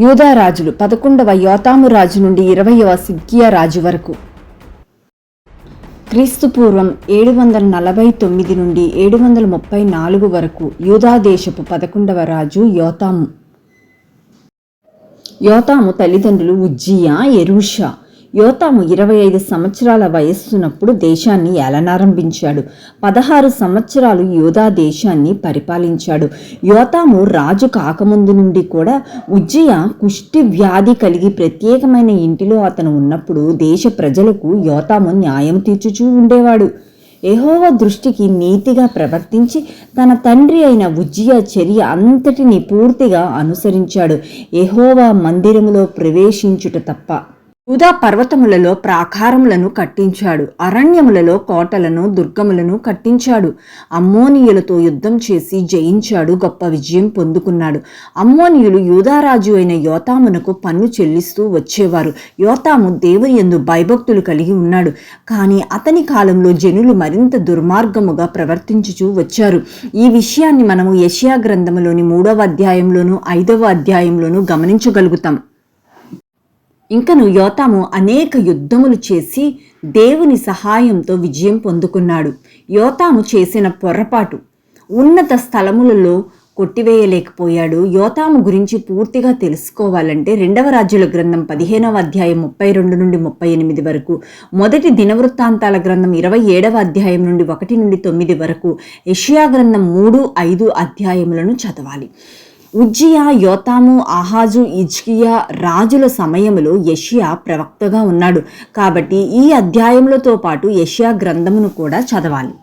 యూదా రాజులు పదకొండవ యోతాము రాజు నుండి ఇరవయవ సిద్కియా రాజు వరకు. క్రీస్తుపూర్వం ఏడు వందల నలభై తొమ్మిది నుండి ఏడు వందల ముప్పై నాలుగు వరకు యూదాదేశపు పదకొండవ రాజు యోతాము. యోతాము తల్లిదండ్రులు ఉజ్జియా ఎరుషా. యోతాము ఇరవై ఐదు సంవత్సరాల వయస్సునప్పుడు దేశాన్ని ఏలనారంభించాడు. పదహారు సంవత్సరాలు యోధా దేశాన్ని పరిపాలించాడు. యోతాము రాజు కాకముందు నుండి కూడా ఉజ్జయ కుష్టి వ్యాధి కలిగి ప్రత్యేకమైన ఇంటిలో అతను ఉన్నప్పుడు దేశ ప్రజలకు యోతాము న్యాయం తీర్చుచూ ఉండేవాడు. ఎహోవ దృష్టికి నీతిగా ప్రవర్తించి తన తండ్రి అయిన ఉజ్జయ చర్య అంతటిని పూర్తిగా అనుసరించాడు. ఎహోవా మందిరములో ప్రవేశించుట తప్ప యూదా పర్వతములలో ప్రాకారములను కట్టించాడు. అరణ్యములలో కోటలను దుర్గములను కట్టించాడు. అమ్మోనియులతో యుద్ధం చేసి జయించాడు. గొప్ప విజయం పొందుకున్నాడు. అమ్మోనియులు యూదారాజు అయిన యోతామునకు పన్ను చెల్లిస్తూ వచ్చేవారు. యోతాము దేవుని ఎందు భయభక్తులు కలిగి ఉన్నాడు. కానీ అతని కాలంలో జనులు మరింత దుర్మార్గముగా ప్రవర్తించుచూ వచ్చారు. ఈ విషయాన్ని మనము యషియా గ్రంథములోని మూడవ అధ్యాయంలోను ఐదవ అధ్యాయంలోను గమనించగలుగుతాం. ఇంకను యోతాము అనేక యుద్ధములు చేసి దేవుని సహాయంతో విజయం పొందుకున్నాడు. యోతాము చేసిన పొరపాటు ఉన్నత స్థలములలో కొట్టివేయలేకపోయాడు. యోతాము గురించి పూర్తిగా తెలుసుకోవాలంటే రెండవ రాజ్యుల గ్రంథం పదిహేనవ అధ్యాయం ముప్పై రెండు నుండి ముప్పై ఎనిమిది వరకు మొదటి దినవృత్తాంతాల గ్రంథం ఇరవై ఏడవ అధ్యాయం నుండి ఒకటి నుండి తొమ్మిది వరకు యషియా గ్రంథం మూడు ఐదు అధ్యాయములను చదవాలి. ఉజ్జియా యోతాము ఆహాజు ఇజ్కియా రాజుల సమయంలో యషియా ప్రవక్తగా ఉన్నాడు. కాబట్టి ఈ అధ్యాయములతో పాటు యషియా గ్రంథమును కూడా చదవాలి.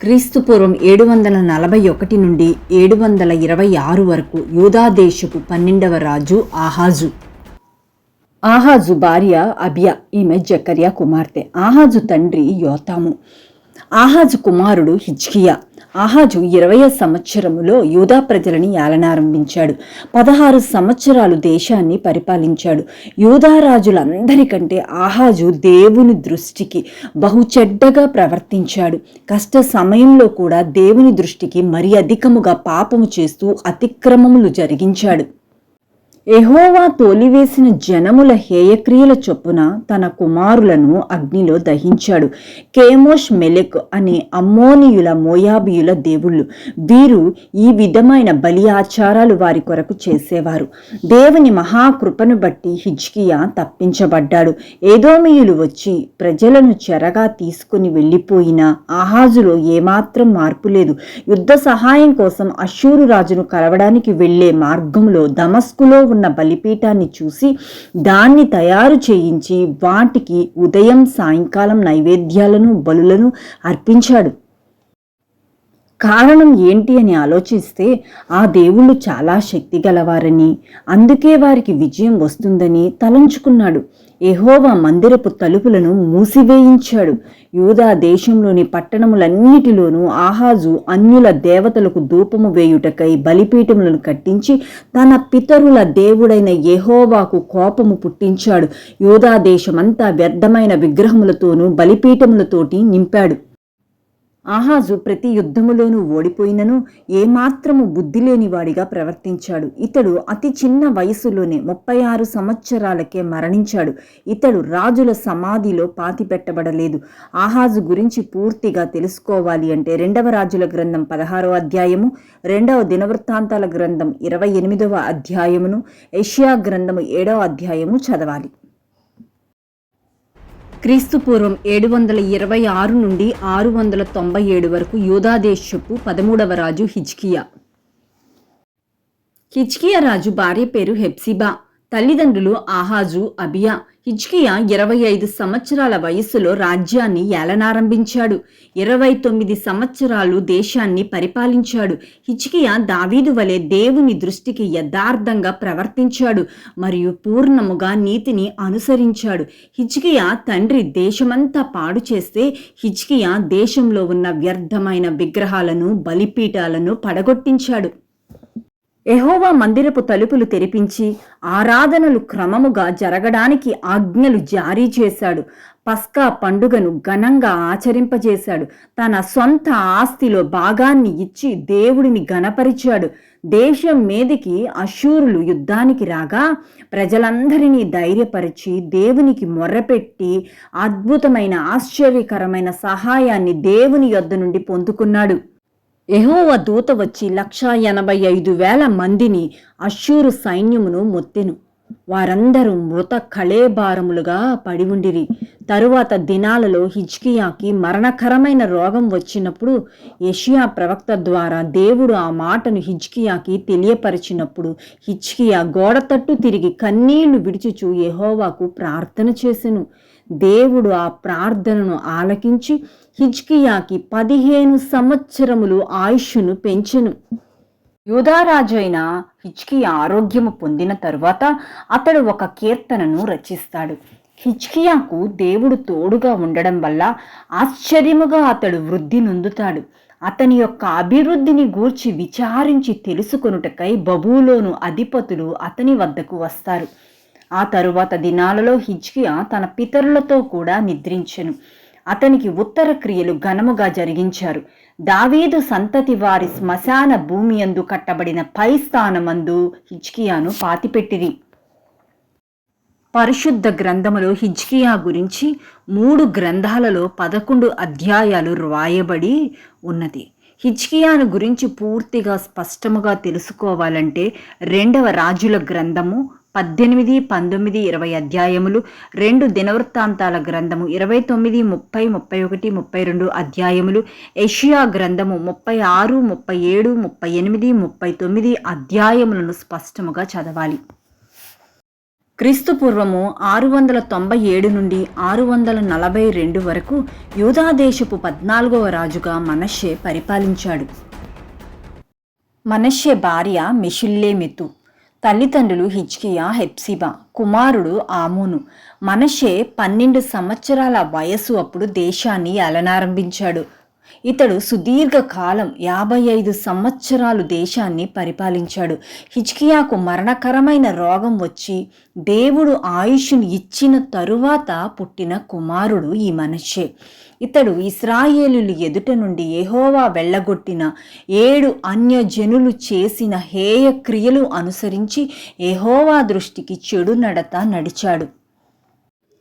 క్రీస్తుపూర్వం ఏడు వందల నలభై ఒకటి నుండి ఏడు వందల ఇరవై ఆరు వరకు యూదా దేశపు పన్నెండవ రాజు ఆహాజు. ఆహాజు భార్య అబియా ఈమె జకర్యా కుమార్తె. ఆహాజు తండ్రి యోతాము. ఆహాజు కుమారుడు హిజ్కియా. ఆహాజు ఇరవై సంవత్సరములో యూదా ప్రజలని ఏలనారంభించాడు పదహారు సంవత్సరాలు దేశాన్ని పరిపాలించాడు. యూదారాజులందరికంటే ఆహాజు దేవుని దృష్టికి బహు చెడ్డగా ప్రవర్తించాడు. కష్ట సమయంలో కూడా దేవుని దృష్టికి మరి అధికముగా పాపము చేస్తూ అతిక్రమములు జరిగించాడు. ఎహోవా తోలివేసిన జనముల హేయక్రియల చొప్పున తన కుమారులను అగ్నిలో దహించాడు. కేమోష్ మెలెక్ అనే అమ్మోనియుల మోయాబియుల దేవుళ్ళు. వీరు ఈ విధమైన బలి ఆచారాలు వారి కొరకు చేసేవారు. దేవుని మహాకృపను బట్టి హిజ్కియా తప్పించబడ్డాడు. ఏదోమియులు వచ్చి ప్రజలను చెరగా తీసుకుని వెళ్ళిపోయిన ఆహాజులో ఏమాత్రం మార్పు లేదు. యుద్ధ సహాయం కోసం అశూరు రాజును కలవడానికి వెళ్ళే మార్గంలో దమస్కులో ఉన్న ఉన్న బలిపీఠాన్ని చూసి దాన్ని తయారు చేయించి వాటికి ఉదయం సాయంకాలం నైవేద్యాలను బలులను అర్పించాడు. కారణం ఏంటి అని ఆలోచిస్తే ఆ దేవుళ్ళు చాలా శక్తి గలవారని. అందుకే వారికి విజయం వస్తుందని తలంచుకున్నాడు. ఎహోవా మందిరపు తలుపులను మూసివేయించాడు. యూదా దేశంలోని పట్టణములన్నిటిలోనూ ఆహాజు అన్యుల దేవతలకు ధూపము వేయుటకై బలిపీఠములను కట్టించి తన పితరుల దేవుడైన ఎహోవాకు కోపము పుట్టించాడు. యూదా దేశమంతా వ్యర్థమైన విగ్రహములతోనూ బలిపీఠములతోటి నింపాడు. ఆహాజు ప్రతి యుద్ధములోనూ ఓడిపోయినను ఏమాత్రము బుద్ధి లేనివాడిగా ప్రవర్తించాడు. ఇతడు అతి చిన్న వయసులోనే ముప్పై ఆరు సంవత్సరాలకే మరణించాడు. ఇతడు రాజుల సమాధిలో పాతిపెట్టబడలేదు. ఆహాజు గురించి పూర్తిగా తెలుసుకోవాలి అంటే రెండవ రాజుల గ్రంథం పదహారో అధ్యాయము రెండవ దినవృత్తాంతాల గ్రంథం ఇరవై ఎనిమిదవ అధ్యాయమును ఏషియా గ్రంథము ఏడవ అధ్యాయము చదవాలి. క్రీస్తుపూర్వం ఏడు వందల ఇరవై ఆరు నుండి ఆరు వందల తొంభై ఏడు వరకు యూదాదేశపు పదమూడవ రాజు హిజ్కియా. హిజ్కియా రాజు భార్య పేరు హెప్సిబా. తల్లిదండ్రులు ఆహాజు అబియా హిజ్కియా ఇరవై ఐదు సంవత్సరాల వయస్సులో రాజ్యాన్ని ఏలనారంభించాడు. ఇరవై తొమ్మిది సంవత్సరాలు దేశాన్ని పరిపాలించాడు. హిజ్కియా దావీదు వలె దేవుని దృష్టికి యథార్థంగా ప్రవర్తించాడు మరియు పూర్ణముగా నీతిని అనుసరించాడు. హిజ్కియా తండ్రి దేశమంతా పాడు చేస్తే హిజ్కియా దేశంలో ఉన్న వ్యర్థమైన విగ్రహాలను బలిపీఠాలను పడగొట్టించాడు. ఎహోవా మందిరపు తలుపులు తెరిపించి ఆరాధనలు క్రమముగా జరగడానికి ఆజ్ఞలు జారీ చేశాడు. పస్కా పండుగను ఘనంగా ఆచరింపజేశాడు. తన సొంత ఆస్తిలో భాగాన్ని ఇచ్చి దేవుడిని గణపరిచాడు దేశం మీదికి అశూరులు యుద్ధానికి రాగా ప్రజలందరినీ ధైర్యపరిచి దేవునికి మొర్రపెట్టి అద్భుతమైన ఆశ్చర్యకరమైన సహాయాన్ని దేవుని యొద్ద నుండి పొందుకున్నాడు. ఎహోవ దూత వచ్చి లక్షా ఎనభై ఐదు వేల మందిని అశ్షూరు సైన్యమును మొత్తెను. వారందరూ మృత కళేభారములుగా పడి ఉండిరి. తరువాత దినాలలో హిజ్కియాకి మరణకరమైన రోగం వచ్చినప్పుడు యషియా ప్రవక్త ద్వారా దేవుడు ఆ మాటను హిజ్కియాకి తెలియపరిచినప్పుడు హిజ్కియా గోడ తట్టు తిరిగి కన్నీళ్ళు విడిచుచు ఎహోవాకు ప్రార్థన చేసెను. దేవుడు ఆ ప్రార్థనను ఆలకించి హిజ్కియాకి పదిహేను సంవత్సరములు ఆయుష్ను పెంచెను. యూదారాజు అయిన హిచ్కియా ఆరోగ్యము పొందిన తరువాత అతడు ఒక కీర్తనను రచిస్తాడు. హిచ్కియాకు దేవుడు తోడుగా ఉండడం వల్ల ఆశ్చర్యముగా అతడు వృద్ధి నొందుతాడు. అతని యొక్క అభివృద్ధిని గూర్చి విచారించి తెలుసుకొనుటకై బబులోను అధిపతులు అతని వద్దకు వస్తారు. ఆ తరువాత దినాలలో హిజ్కియా తన పితరులతో కూడా నిద్రించెను. అతనికి ఉత్తర క్రియలు ఘనముగా జరిగించారు. దావీదు సంతతి వారి శ్మశాన భూమి అందు కట్టబడిన పై స్థానమందు హిజ్కియాను పాతిపెట్టిరి. పరిశుద్ధ గ్రంథములో హిజ్కియా గురించి మూడు గ్రంథాలలో పదకొండు అధ్యాయాలు వ్రాయబడి ఉన్నది. హిజ్కియాను గురించి పూర్తిగా స్పష్టముగా తెలుసుకోవాలంటే రెండవ రాజుల గ్రంథము పద్దెనిమిది పంతొమ్మిది ఇరవై అధ్యాయములు రెండు దినవృత్తాంతాల గ్రంథము ఇరవై తొమ్మిది ముప్పై ముప్పై ఒకటి ముప్పై రెండు అధ్యాయములు ఏషియా గ్రంథము ముప్పై ఆరు ముప్పై ఏడు ముప్పై ఎనిమిది ముప్పై తొమ్మిది అధ్యాయములను స్పష్టముగా చదవాలి. క్రీస్తు పూర్వము ఆరు వందల తొంభై ఏడు నుండి ఆరు వందల నలభై రెండు వరకు యూదాదేశపు పద్నాలుగవ రాజుగా మనషే పరిపాలించాడు. మనషే భార్య మిషుల్లేమెతు. తల్లిదండ్రులు హిజ్కియా హెప్సిబా కుమారుడు ఆమోను. మనషే పన్నెండు సంవత్సరాల వయస్సు అప్పుడు దేశాన్ని అలనారంభించాడు. ఇతడు సుదీర్ఘ కాలం యాభై ఐదు సంవత్సరాలు దేశాన్ని పరిపాలించాడు. హిజ్కియాకు మరణకరమైన రోగం వచ్చి దేవుడు ఆయుష్ను ఇచ్చిన తరువాత పుట్టిన కుమారుడు ఈ మనషే ఇతడు ఇస్రాయేలులు ఎదుట నుండి ఎహోవా వెళ్ళగొట్టిన ఏడు అన్యజనులు చేసిన హేయ క్రియలు అనుసరించి ఎహోవా దృష్టికి చెడు నడత నడిచాడు.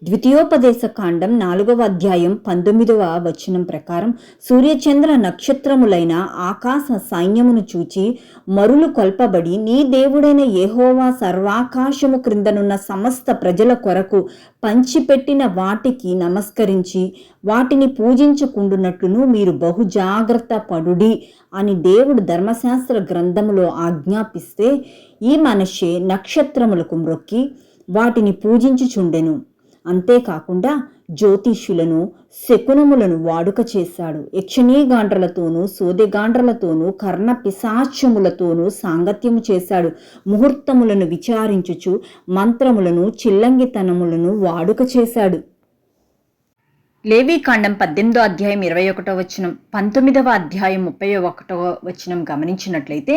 ద్వితీయోపదేశ కాండం నాలుగవ అధ్యాయం పంతొమ్మిదవ వచనం ప్రకారం సూర్యచంద్ర నక్షత్రములైన ఆకాశ సైన్యమును చూచి మరులు కొల్పబడి నీ దేవుడైన ఏహోవా సర్వాకాశము క్రిందనున్న సమస్త ప్రజల కొరకు పంచిపెట్టిన వాటికి నమస్కరించి వాటిని పూజించకుండునట్లును మీరు బహుజాగ్రత్త పడుడి అని దేవుడు ధర్మశాస్త్ర గ్రంథములో ఆజ్ఞాపిస్తే ఈ మనిషి నక్షత్రములకు మ్రొక్కి వాటిని పూజించుచుండెను. అంతేకాకుండా జ్యోతిష్యులను శకునములను వాడుక చేశాడు. యక్షణీగాండ్రలతోనూ సోదెగాండ్రలతోనూ కర్ణ పిశాచములతోనూ సాంగత్యము చేశాడు. ముహూర్తములను విచారించుచు మంత్రములను చిల్లంగితనములను వాడుక చేశాడు. లేవీకాండం పద్దెనిమిదో అధ్యాయం ఇరవై ఒకటో వచనం పంతొమ్మిదవ అధ్యాయం ముప్పై ఒకటో వచనం గమనించినట్లయితే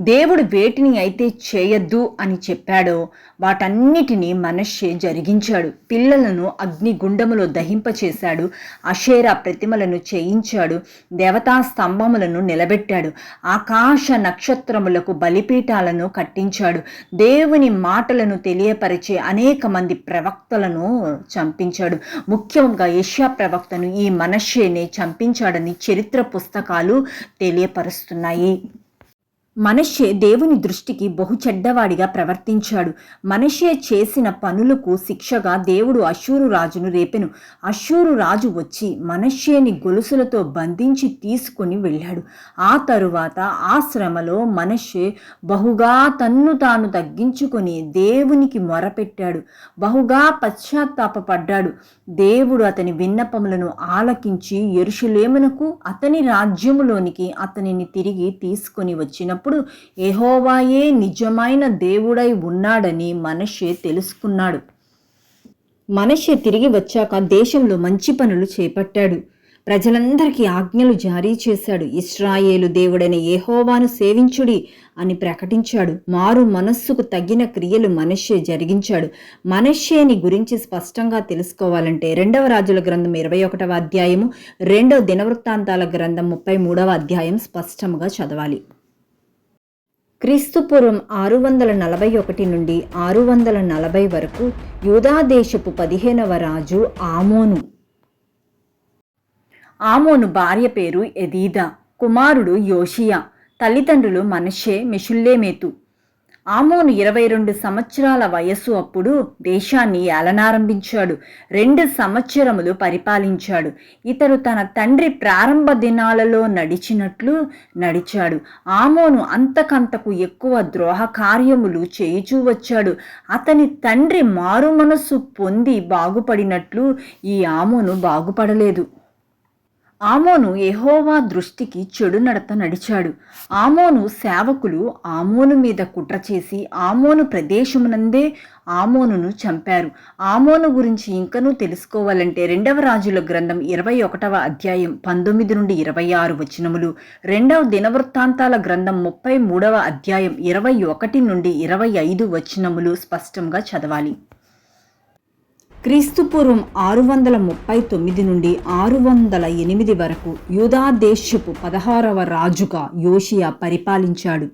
దేవుడు వేటిని అయితే చేయొద్దు అని చెప్పాడో వాటన్నిటినీ మనషే జరిగించాడు. పిల్లలను అగ్ని గుండములో దహింపచేశాడు. అషేర ప్రతిమలను చేయించాడు. దేవతా స్తంభములను నిలబెట్టాడు. ఆకాశ నక్షత్రములకు బలిపీఠాలను కట్టించాడు. దేవుని మాటలను తెలియపరిచే అనేక మంది ప్రవక్తలను చంపించాడు. ముఖ్యంగా యష్యా ప్రవక్తను ఈ మనషేనే చంపించాడని చరిత్ర పుస్తకాలు తెలియపరుస్తున్నాయి. మనషే దేవుని దృష్టికి బహు చెడ్డవాడిగా ప్రవర్తించాడు. మనషే చేసిన పనులకు శిక్షగా దేవుడు అశూరు రాజును రేపెను. అశూరు రాజు వచ్చి మనషేని గొలుసులతో బంధించి తీసుకుని వెళ్ళాడు. ఆ తరువాత ఆ శ్రమలో మనషే బహుగా తన్ను తాను తగ్గించుకొని దేవునికి మొరపెట్టాడు. బహుగా పశ్చాత్తాపపడ్డాడు. దేవుడు అతని విన్నపములను ఆలకించి ఎరుషులేమునకు అతని రాజ్యములోనికి అతనిని తిరిగి తీసుకొని చేసినప్పుడు ఎహోవాయే నిజమైన దేవుడై ఉన్నాడని మనషే తెలుసుకున్నాడు. మనషే తిరిగి వచ్చాక దేశంలో మంచి పనులు చేపట్టాడు. ప్రజలందరికీ ఆజ్ఞలు జారీ చేశాడు. ఇస్రాయేలు దేవుడైన ఏహోవాను సేవించుడి అని ప్రకటించాడు. మారు మనస్సుకు తగిన క్రియలు మనషే జరిగించాడు. మనషేని గురించి స్పష్టంగా తెలుసుకోవాలంటే రెండవ రాజుల గ్రంథం ఇరవై ఒకటవ అధ్యాయము రెండవ దినవృత్తాంతాల గ్రంథం ముప్పై మూడవ అధ్యాయం స్పష్టంగా చదవాలి. క్రీస్తుపూర్వం ఆరు వందల నలభై ఒకటి నుండి ఆరు వందల నలభై వరకు యూదాదేశపు పదిహేనవ రాజు ఆమోను. ఆమోను భార్య పేరు ఎదీదా. కుమారుడు యోషియా. తల్లిదండ్రులు మనషే మెషుల్లేమేతు. ఆమోను ఇరవై రెండు సంవత్సరాల వయస్సు అప్పుడు దేశాన్ని ఏలనారంభించాడు రెండు సంవత్సరములు పరిపాలించాడు. ఇతడు తన తండ్రి ప్రారంభ దినాలలో నడిచినట్లు నడిచాడు. ఆమోను అంతకంతకు ఎక్కువ ద్రోహ కార్యములు చేయుచూ వచ్చాడు. అతని తండ్రి మారు మనస్సు పొంది బాగుపడినట్లు ఈ ఆమోను బాగుపడలేదు. ఆమోను ఎహోవా దృష్టికి చెడు నడత నడిచాడు. ఆమోను సేవకులు ఆమోను మీద కుట్ర చేసి ఆమోను ప్రదేశమునందే ఆమోనును చంపారు. ఆమోను గురించి ఇంకనూ తెలుసుకోవాలంటే రెండవ రాజుల గ్రంథం ఇరవై ఒకటవ అధ్యాయం పంతొమ్మిది నుండి ఇరవై ఆరు వచనములు. రెండవ దినవృత్తాంతాల గ్రంథం ముప్పై మూడవ అధ్యాయం ఇరవై ఒకటి నుండి ఇరవై ఐదు వచనములు స్పష్టంగా చదవాలి. క్రీస్తుపూర్వం ఆరు వందల ముప్పై తొమ్మిది నుండి ఆరు వందల ఎనిమిది వరకు యూదాదేశపు పదహారవ రాజుగా యోషియా పరిపాలించాడు.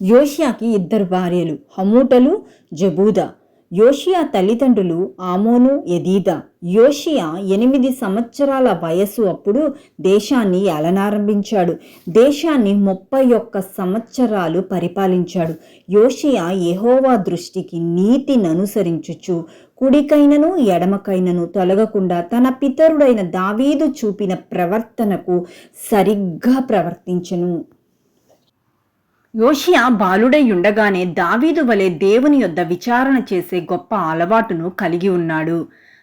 యోషియాకి ఇద్దరు భార్యలు హమూటలు జబూదా. యోషియా తల్లిదండ్రులు ఆమోను ఎదీదా యోషియా ఎనిమిది సంవత్సరాల వయస్సు అప్పుడు దేశాన్ని ఏలనారంభించాడు దేశాన్ని ముప్పై ఒక్క సంవత్సరాలు పరిపాలించాడు. యోషియా ఎహోవా దృష్టికి నీతిని అనుసరించుచు కుడికైనను ఎడమకైనను తొలగకుండా తన పితరుడైన దావీదు చూపిన ప్రవర్తనకు సరిగ్గా ప్రవర్తించను. యోషియా బాలుడై ఉండగానే దావీదు వలె దేవుని యొద్ద విచారణ చేసే గొప్ప అలవాటును కలిగి ఉన్నాడు.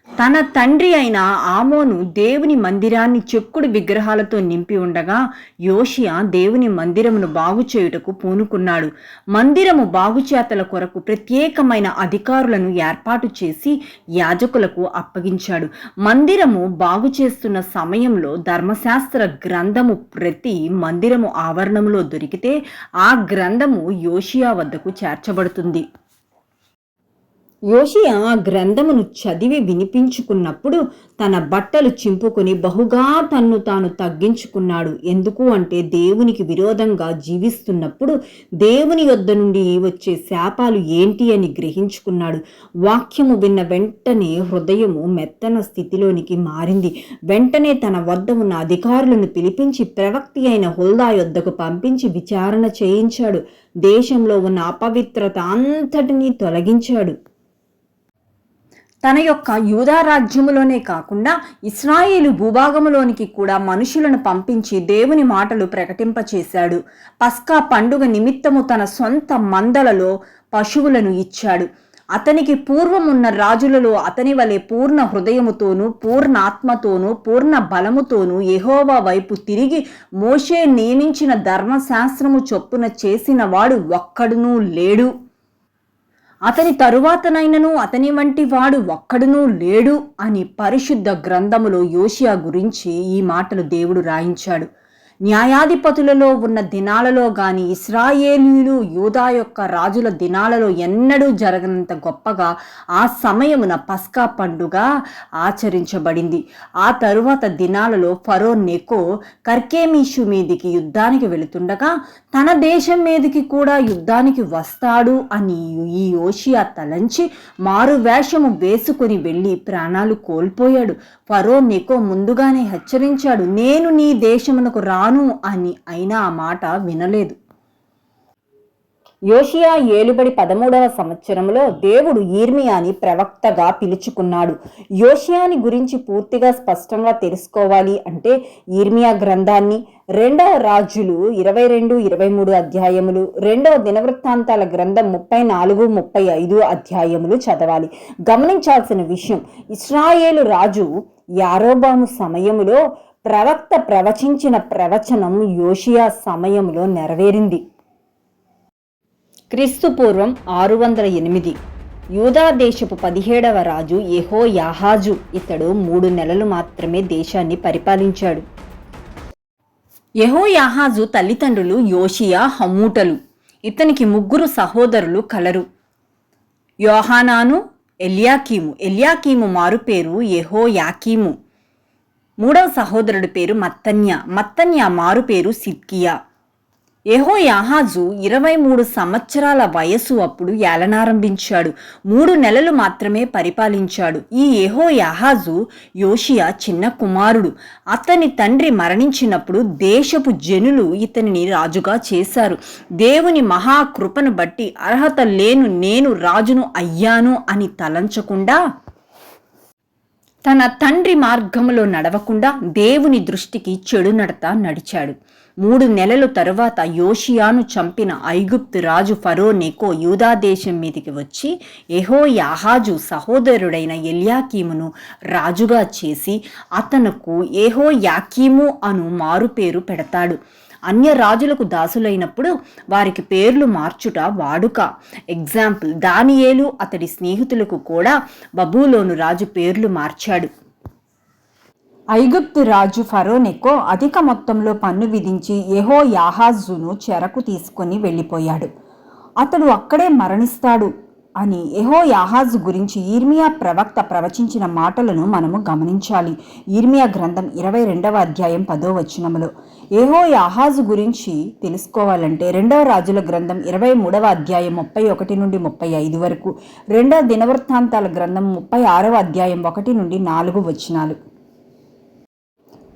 తన తండ్రి అయిన ఆమోను దేవుని మందిరాన్ని చెక్కుడు విగ్రహాలతో నింపి ఉండగా యోషియా దేవుని మందిరమును బాగు చేయుటకు పూనుకున్నాడు. మందిరము బాగుచేతల కొరకు ప్రత్యేకమైన అధికారులను ఏర్పాటు చేసి యాజకులకు అప్పగించాడు. మందిరము బాగు చేస్తున్న సమయంలో ధర్మశాస్త్ర గ్రంథము ప్రతి మందిరము ఆవరణములో దొరికితే ఆ గ్రంథము యోషియా వద్దకు చేర్చబడుతుంది. యోషియా ఆ గ్రంథమును చదివి వినిపించుకున్నప్పుడు తన బట్టలు చింపుకొని బహుగా తన్ను తాను తగ్గించుకున్నాడు. ఎందుకు అంటే దేవునికి విరోధంగా జీవిస్తున్నప్పుడు దేవుని యొద్ద నుండి వచ్చే శాపాలు ఏంటి అని గ్రహించుకున్నాడు. వాక్యము విన్న వెంటనే హృదయము మెత్తన స్థితిలోనికి మారింది. వెంటనే తన వద్ద ఉన్న అధికారులను పిలిపించి ప్రవక్తి అయిన హుల్దా యొద్దకు పంపించి విచారణ చేయించాడు. దేశంలో ఉన్న అపవిత్రత అంతటినీ తొలగించాడు. తన యొక్క యూదా రాజ్యములోనే కాకుండా ఇస్రాయేలు భూభాగములోనికి కూడా మనుషులను పంపించి దేవుని మాటలు ప్రకటింపచేశాడు. పస్కా పండుగ నిమిత్తము తన సొంత మందలలో పశువులను ఇచ్చాడు. అతనికి పూర్వమున్న రాజులలో అతని వలె పూర్ణ హృదయముతోనూ పూర్ణ ఆత్మతోనూ పూర్ణ బలముతోనూ యహోవా వైపు తిరిగి మోషే నియమించిన ధర్మశాస్త్రము చొప్పున చేసిన వాడు ఒక్కడునూ లేడు. అతని తరువాతనైనను అతని వంటి వాడు ఒక్కడునూ లేడు అని పరిశుద్ధ గ్రంథములో యోషియా గురించి ఈ మాటలు దేవుడు రాయించాడు. న్యాయాధిపతులలో ఉన్న దినాలలో గాని ఇస్రాయేలీలు యూదా యొక్క రాజుల దినాలలో ఎన్నడూ జరగనంత గొప్పగా ఆ సమయమున పస్కా పండుగ ఆచరించబడింది. ఆ తరువాత దినాలలో ఫరో నెకో కర్కేమీషు మీదికి యుద్ధానికి వెళుతుండగా తన దేశం మీదికి కూడా యుద్ధానికి వస్తాడు అని ఈ యోషియా తలంచి మారు వేషము వేసుకుని వెళ్ళి ప్రాణాలు కోల్పోయాడు. ఫరో నెకో ముందుగానే హెచ్చరించాడు నేను నీ దేశమునకు రా రాను అని అయినా ఆ మాట వినలేదు. యోషియా ఏలుబడి పదమూడవ సంవత్సరంలో దేవుడు ఈర్మియాని ప్రవక్తగా పిలుచుకున్నాడు. యోషియాని గురించి పూర్తిగా స్పష్టంగా తెలుసుకోవాలి అంటే ఈర్మియా గ్రంథాన్ని రెండవ రాజులు ఇరవై రెండు ఇరవై మూడు అధ్యాయములు రెండవ దినవృత్తాంతాల గ్రంథం ముప్పై నాలుగు ముప్పై ఐదు అధ్యాయములు చదవాలి. గమనించాల్సిన విషయం ఇస్రాయేలు రాజు యారోబాము సమయములో ప్రవక్త ప్రవచించిన ప్రవచనం యోషియా సమయంలో నెరవేరింది. క్రీస్తుపూర్వం ఆరు వందల ఎనిమిది యూదా దేశపు పదిహేడవ రాజు ఎహో యాహాజు ఇతడు మూడు నెలలు మాత్రమే దేశాన్ని పరిపాలించాడు. ఎహో యాహాజు తల్లిదండ్రులు యోషియా హమూటలు ఇతనికి ముగ్గురు సహోదరులు కలరు. యోహానాను ఎల్యాకీము ఎల్యాకీము మారుపేరు ఎహో యాకీము మూడవ సహోదరుడి పేరు మత్తన్య. మత్తన్య మారు పేరు సిద్కియా. యెహో యాహాజు ఇరవై మూడు సంవత్సరాల వయస్సు అప్పుడు ఏలనారంభించాడు. మూడు నెలలు మాత్రమే పరిపాలించాడు. ఈ ఎహో యాహాజు యోషియా చిన్న కుమారుడు. అతని తండ్రి మరణించినప్పుడు దేశపు జనులు ఇతనిని రాజుగా చేశారు. దేవుని మహాకృపను బట్టి అర్హత లేను నేను రాజును అయ్యాను అని తలంచకుండా తన తండ్రి మార్గములో నడవకుండా దేవుని దృష్టికి చెడు నడత నడిచాడు. మూడు నెలల తరువాత యోషియాను చంపిన ఐగుప్తు రాజు ఫరో నెకో యూదాదేశం మీదికి వచ్చి ఎహో యాహాజు సహోదరుడైన ఎల్యాకీమును రాజుగా చేసి అతనుకు ఏహో యాకీము అను మారుపేరు పెడతాడు. అన్య రాజులకు దాసులైనప్పుడు వారికి పేర్లు మార్చుట వాడుక. ఎగ్జాంపుల్ దానియేలు అతడి స్నేహితులకు కూడా బబులోను రాజు పేర్లు మార్చాడు. ఐగుప్తు రాజు ఫరోనెకో అధిక మొత్తంలో పన్ను విధించి ఎహో యాహాజును చెరకు తీసుకొని వెళ్ళిపోయాడు. అతడు అక్కడే మరణిస్తాడు. అని యెహో గురించి ఈర్మియా ప్రవక్త ప్రవచించిన మాటలను మనము గమనించాలి. ఈర్మియా గ్రంథం ఇరవై రెండవ అధ్యాయం పదో వచనములో ఏహో గురించి తెలుసుకోవాలంటే రెండవ రాజుల గ్రంథం ఇరవై మూడవ అధ్యాయం ముప్పై ఒకటి నుండి ముప్పై ఐదు వరకు రెండవ దినవృత్తాంతాల గ్రంథం ముప్పై ఆరవ అధ్యాయం ఒకటి నుండి నాలుగు వచనాలు.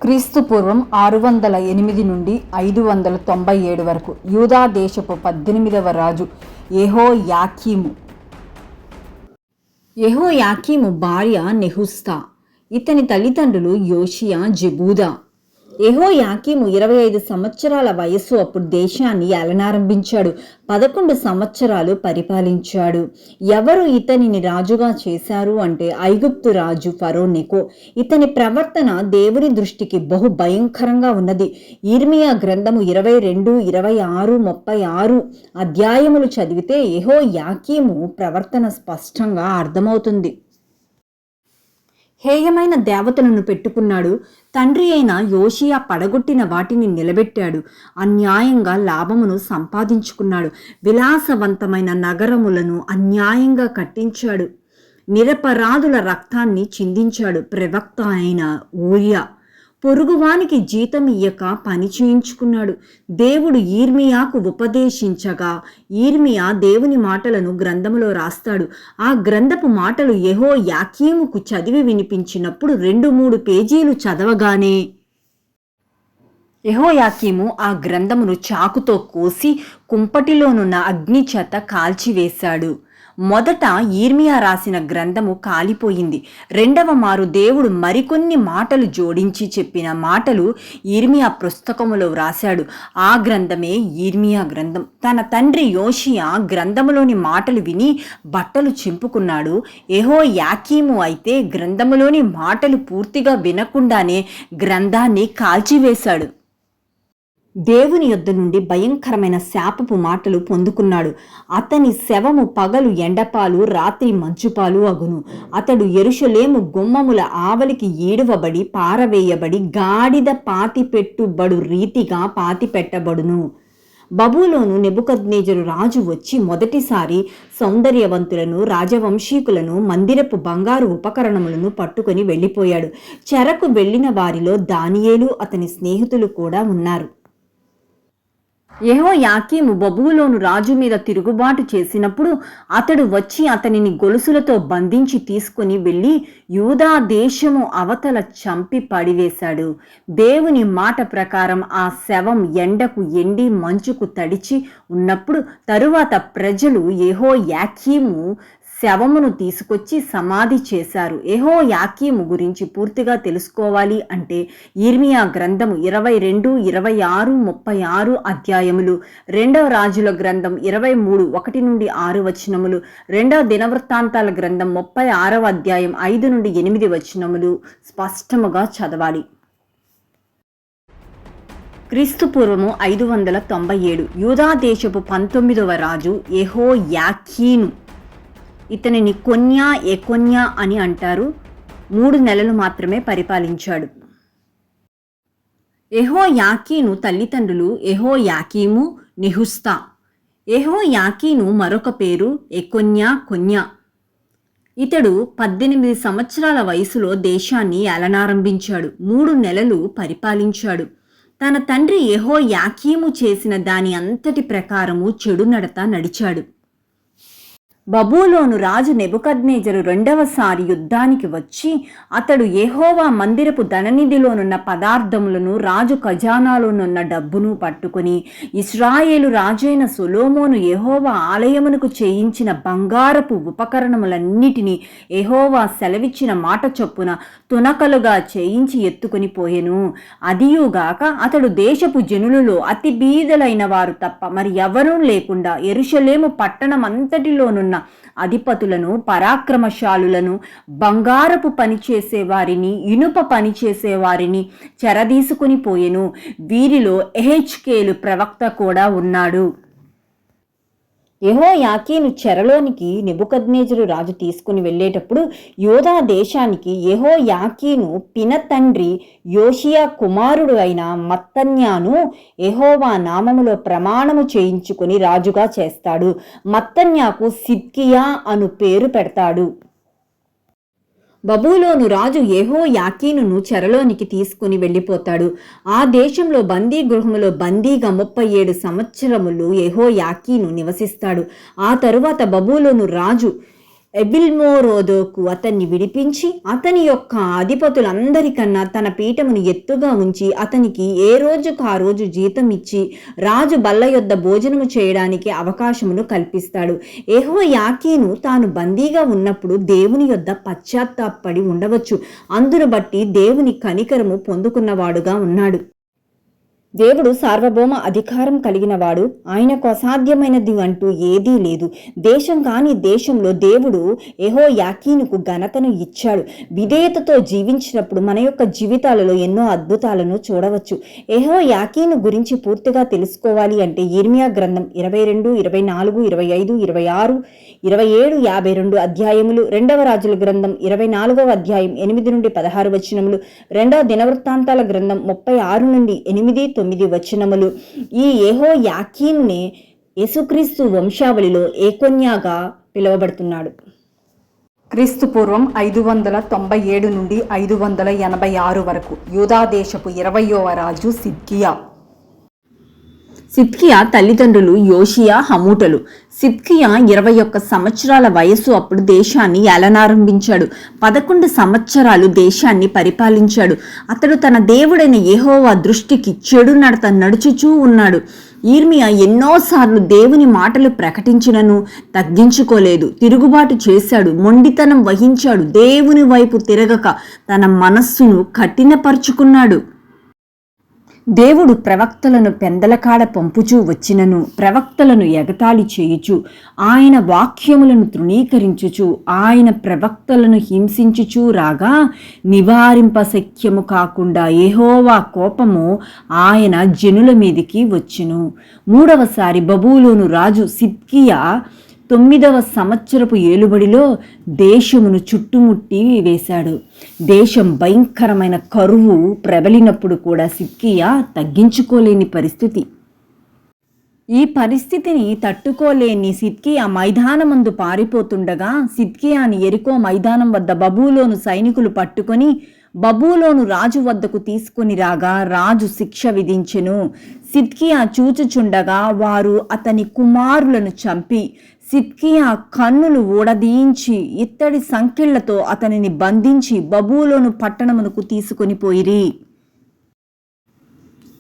క్రీస్తు పూర్వం ఆరు వందల ఎనిమిది నుండి ఐదు వందల తొంభై ఏడు వరకు యూదా దేశపు పద్దెనిమిదవ రాజు ఏహో యాకీము యెహోయాకీము భార్య నెహుస్తా ఇతని తల్లిదండ్రులు యోషియా జెబూదా. యెహో యాకీము ఇరవై ఐదు సంవత్సరాల వయస్సు అప్పుడు దేశాన్ని ఏలనారంభించాడు పదకొండు సంవత్సరాలు పరిపాలించాడు. ఎవరు ఇతనిని రాజుగా చేశారు అంటే ఐగుప్తు రాజు ఫరోనెకో ఇతని ప్రవర్తన దేవుని దృష్టికి బహు భయంకరంగా ఉన్నది. ఈర్మియా గ్రంథము ఇరవై రెండు ఇరవై ఆరు ముప్పై ఆరు అధ్యాయములు చదివితే యెహో యాకీము ప్రవర్తన స్పష్టంగా అర్థమవుతుంది. హేయమైన దేవతలను పెట్టుకున్నాడు. తండ్రి అయిన యోషియా పడగొట్టిన వాటిని నిలబెట్టాడు. అన్యాయంగా లాభమును సంపాదించుకున్నాడు. విలాసవంతమైన నగరములను అన్యాయంగా కట్టించాడు. నిరపరాధుల రక్తాన్ని చిందించాడు. ప్రవక్త అయిన ఊరియా. పొరుగువానికి జీతం ఇయ్యక పని చేయించుకున్నాడు. దేవుడు ఈర్మియాకు ఉపదేశించగా ఈర్మియా దేవుని మాటలను గ్రంథములో రాస్తాడు. ఆ గ్రంథపు మాటలు ఎహో యాకీముకు చదివి వినిపించినప్పుడు రెండు మూడు పేజీలు చదవగానే యహోయాకీము ఆ గ్రంథమును చాకుతో కోసి కుంపటిలోనున్న అగ్ని చేత కాల్చివేశాడు. మొదట ఈర్మియా రాసిన గ్రంథము కాలిపోయింది. రెండవ మారు దేవుడు మరికొన్ని మాటలు జోడించి చెప్పిన మాటలు ఈర్మియా పుస్తకములో వ్రాశాడు. ఆ గ్రంథమే ఈర్మియా గ్రంథం. తన తండ్రి యోషియా గ్రంథములోని మాటలు విని బట్టలు చింపుకున్నాడు. ఏహో యాకీము అయితే గ్రంథములోని మాటలు పూర్తిగా వినకుండానే గ్రంథాన్ని కాల్చివేశాడు. దేవుని యొద్ద నుండి భయంకరమైన శాపపు మాటలు పొందుకున్నాడు. అతని శవము పగలు ఎండపాలు రాత్రి మంచుపాలు అగును. అతడు ఎరుషలేము గుమ్మముల ఆవలికి ఈడవబడి పారవేయబడి గాడిద పాతి పెట్టుబడు రీతిగా పాతి పెట్టబడును బబులోను నెబుకద్నేజరు రాజు వచ్చి మొదటిసారి సౌందర్యవంతులను రాజవంశీకులను మందిరపు బంగారు ఉపకరణములను పట్టుకొని వెళ్ళిపోయాడు. చెరకు వెళ్ళిన వారిలో దానియేలు అతని స్నేహితులు కూడా ఉన్నారు. యెహో యాకీము బబులోను రాజు మీద తిరుగుబాటు చేసినప్పుడు అతడు వచ్చి అతనిని గొలుసులతో బంధించి తీసుకుని వెళ్ళి యూదా దేశము అవతల చంపి పడివేశాడు. దేవుని మాట ప్రకారం ఆ శవం ఎండకు ఎండి మంచుకు తడిచి ఉన్నప్పుడు తరువాత ప్రజలు యెహో యాకీము శవమును తీసుకొచ్చి సమాధి చేశారు. ఏహో యాకీము గురించి పూర్తిగా తెలుసుకోవాలి అంటే ఇర్మియా గ్రంథము ఇరవై రెండు ఇరవై ఆరు ముప్పై ఆరు అధ్యాయములు రెండవ రాజుల గ్రంథం ఇరవై మూడు ఒకటి నుండి ఆరు వచనములు రెండవ దినవృత్తాంతాల గ్రంథం ముప్పై ఆరవ అధ్యాయం ఐదు నుండి ఎనిమిది వచనములు స్పష్టముగా చదవాలి. క్రీస్తుపూర్వము ఐదు వందల తొంభై ఏడు యూదాదేశపు పంతొమ్మిదవ రాజు ఎహో యాఖీను ఇతనిని కొన్యా ఎకొన్యా అని అంటారు. మూడు నెలలు మాత్రమే పరిపాలించాడు. ఎహో యాకీను తల్లిదండ్రులు ఎహో యాకీము నెహుస్తా. ఎహో యాకీను మరొక పేరు ఎకొన్యా కొన్యా. ఇతడు పద్దెనిమిది సంవత్సరాల వయసులో దేశాన్ని ఏలనారంభించాడు. మూడు నెలలు పరిపాలించాడు. తన తండ్రి ఎహో యాకీము చేసిన దాని అంతటి ప్రకారము చెడు నడత నడిచాడు. బబూలోను రాజు నెబుకద్నేజరు రెండవసారి యుద్ధానికి వచ్చి అతడు ఏహోవా మందిరపు ధననిధిలోనున్న పదార్థములను రాజు ఖజానాలోనున్న డబ్బును పట్టుకుని ఇస్రాయేలు రాజైన సొలోమోను ఏహోవా ఆలయమునకు చేయించిన బంగారపు ఉపకరణములన్నిటినీ ఏహోవా సెలవిచ్చిన మాట చొప్పున తునకలుగా చేయించి ఎత్తుకుని పోయెను. అదియుగాక అతడు దేశపు జనులలో అతి బీదలైన వారు తప్ప మరి ఎవరూ లేకుండా ఎరుషలేము పట్టణమంతటిలోనున్న అధిపతులను పరాక్రమశాలులను బంగారపు పనిచేసే వారిని ఇనుప పనిచేసే వారిని చెరదీసుకుని పోయెను. వీరిలో ఎహెచ్కేలు ప్రవక్త కూడా ఉన్నాడు. యహో యాకీను చెరలోనికి నెబుకద్నేజరు రాజు తీసుకుని వెళ్ళేటప్పుడు యోధా దేశానికి యహో యాకీను పిన తండ్రి యోషియా కుమారుడు అయిన మత్తన్యాను ఎహోవా నామములో ప్రమాణము చేయించుకుని రాజుగా చేస్తాడు. మత్తన్యాకు సిద్కియా అను పేరు పెడతాడు. బబులోను రాజు ఏహో యాకీనును చెరలోనికి తీసుకుని వెళ్ళిపోతాడు. ఆ దేశంలో బందీ గృహములో బందీగా ముప్పై ఏడు సంవత్సరములు ఏహో యాకీను నివసిస్తాడు. ఆ తరువాత బబులోను రాజు ఎబిల్మోరోదోకు అతన్ని విడిపించి అతని యొక్క అధిపతులందరికన్నా తన పీఠమును ఎత్తుగా ఉంచి అతనికి ఏ రోజుకు ఆ రోజు జీతం ఇచ్చి రాజు బల్ల యొద్ద భోజనము చేయడానికి అవకాశమును కల్పిస్తాడు. ఏహో యాకీను తాను బందీగా ఉన్నప్పుడు దేవుని యొద్ద పశ్చాత్తాపడి ఉండవచ్చు. అందును బట్టి దేవుని కనికరము పొందుకున్నవాడుగా ఉన్నాడు. దేవుడు సార్వభౌమ అధికారం కలిగినవాడు ఆయనకు అసాధ్యమైనది అంటూ ఏదీ లేదు. దేశం కాని దేశంలో దేవుడు ఏహో యాకీనుకు ఘనతను ఇచ్చాడు. విధేయతతో జీవించినప్పుడు మన యొక్క జీవితాలలో ఎన్నో అద్భుతాలను చూడవచ్చు. ఏహో యాకీను గురించి పూర్తిగా తెలుసుకోవాలి అంటే ఇర్మియా గ్రంథం ఇరవై రెండు ఇరవై నాలుగు ఇరవై ఐదు ఇరవై ఆరు ఇరవై ఏడు యాభై రెండు అధ్యాయములు రెండవ రాజుల గ్రంథం ఇరవై నాలుగవ అధ్యాయం ఎనిమిది నుండి పదహారు వచనములు రెండవ దినవృత్తాంతాల గ్రంథం ముప్పై ఆరు నుండి ఎనిమిది తొమ్మిది వచనములు. ఈ ఏహో యాకీన్నే యేసుక్రీస్తు వంశావళిలో ఏకొన్యాగా పిలువబడుతున్నాడు. క్రీస్తు పూర్వం ఐదు వందల తొంభై ఏడు నుండి ఐదు వందల ఎనభై ఆరు వరకు యూదాదేశపు ఇరవయవ రాజు సిద్కియా. సిద్కియా తల్లిదండ్రులు యోషియా హమూటలు. సిద్కియా ఇరవై ఒక్క సంవత్సరాల వయస్సు అప్పుడు దేశాన్ని ఏలనారంభించాడు. పదకొండు సంవత్సరాలు దేశాన్ని పరిపాలించాడు. అతడు తన దేవుడైన యహోవా దృష్టికి చెడు నడత నడుచుచూ ఉన్నాడు. ఈర్మియా ఎన్నోసార్లు దేవుని మాటలు ప్రకటించినను తగ్గించుకోలేదు. తిరుగుబాటు చేశాడు. మొండితనం వహించాడు. దేవుని వైపు తిరగక తన మనస్సును కఠినపరుచుకున్నాడు. దేవుడు ప్రవక్తలను పెందలకాడ పంపుచూ వచ్చినను ప్రవక్తలను ఎగతాళి చేయుచు ఆయన వాక్యములను తృణీకరించుచు ఆయన ప్రవక్తలను హింసించుచూ రాగా నివారింపశక్యము కాకుండా ఏహోవా కోపము ఆయన జనుల మీదికి వచ్చును. మూడవసారి బబూలోను రాజు సిద్కియా తొమ్మిదవ సంవత్సరపు ఏలుబడిలో దేశమును చుట్టుముట్టి వేశాడు. దేశం భయంకరమైన కరువు ప్రబలినప్పుడు కూడా సిక్కియా తగ్గించుకోలేని పరిస్థితి. ఈ పరిస్థితిని తట్టుకోలేని సిద్కియా మైదానమందు పారిపోతుండగా సిద్కియాని ఎరికో మైదానం వద్ద బబూలోను సైనికులు పట్టుకొని బబూలోను రాజు వద్దకు తీసుకుని రాగా రాజు శిక్ష విధించెను. సిద్కియా చూచుచుండగా వారు అతని కుమారులను చంపి సిద్కియా కన్నులు ఊడదీయించి ఇత్తడి సంకెళ్ళతో అతనిని బంధించి బబూలోను పట్టణమునకు తీసుకొని పోయిరి.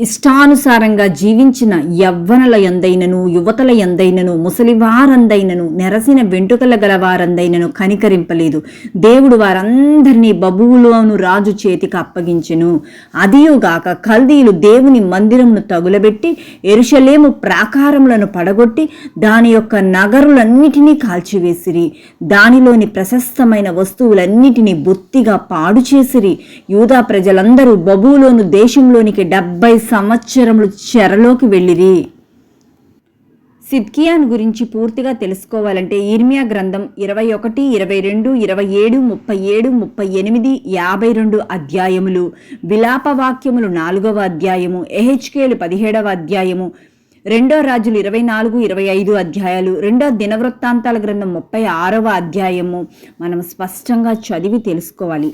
ఇష్టానుసారంగా జీవించిన యవ్వనుల ఎందైనను యువతల ఎందైనను ముసలివారందైనను నెరసిన వెంట్రుకల గలవారందైనను కనికరింపలేదు. దేవుడు వారందరినీ బబువులోను రాజు చేతికి అప్పగించెను. అదియుగాక కల్దీలు దేవుని మందిరమును తగులబెట్టి ఎరుషలేము ప్రాకారములను పడగొట్టి దాని యొక్క నగరులన్నిటినీ కాల్చివేసిరి. దానిలోని ప్రశస్తమైన వస్తువులన్నిటినీ బొత్తిగా పాడు చేసిరి యూదా ప్రజలందరూ బబువులోను దేశంలోనికి డెబ్బై సంవత్సరములు చెరలోకి వెళ్ళిరి. సిద్కియాన్ గురించి పూర్తిగా తెలుసుకోవాలంటే ఈర్మియా గ్రంథం ఇరవై ఒకటి ఇరవై రెండు ఇరవై ఏడు ముప్పై ఏడు ముప్పై ఎనిమిది యాభై రెండు అధ్యాయములు. విలాపవాక్యములు నాలుగవ అధ్యాయము ఎహెచ్కేలు పదిహేడవ అధ్యాయము రెండో రాజులు ఇరవై నాలుగు ఇరవై ఐదు అధ్యాయాలు రెండో దినవృత్తాంతాల గ్రంథం ముప్పై ఆరవ అధ్యాయము. మనం స్పష్టంగా చదివి తెలుసుకోవాలి.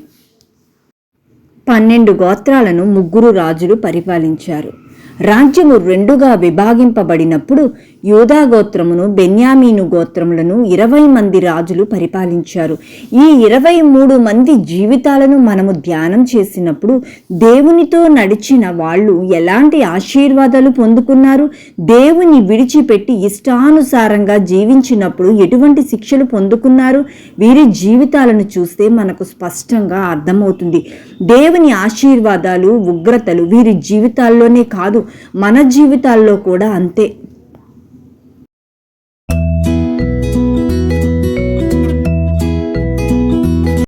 పన్నెండు గోత్రాలను ముగ్గురు రాజులు పరిపాలించారు. రాజ్యము రెండుగా విభాగింపబడినప్పుడు యూదా గోత్రమును బెన్యామీను గోత్రములను ఇరవై మంది రాజులు పరిపాలించారు. ఈ ఇరవై మూడు మంది జీవితాలను మనము ధ్యానం చేసినప్పుడు దేవునితో నడిచిన వాళ్ళు ఎలాంటి ఆశీర్వాదాలు పొందుకున్నారు? దేవుని విడిచిపెట్టి ఇష్టానుసారంగా జీవించినప్పుడు ఎటువంటి శిక్షలు పొందుకున్నారు? వీరి జీవితాలను చూస్తే మనకు స్పష్టంగా అర్థమవుతుంది. దేవుని ఆశీర్వాదాలు ఉగ్రతలు వీరి జీవితాల్లోనే కాదు మన జీవితాల్లో కూడా అంతే.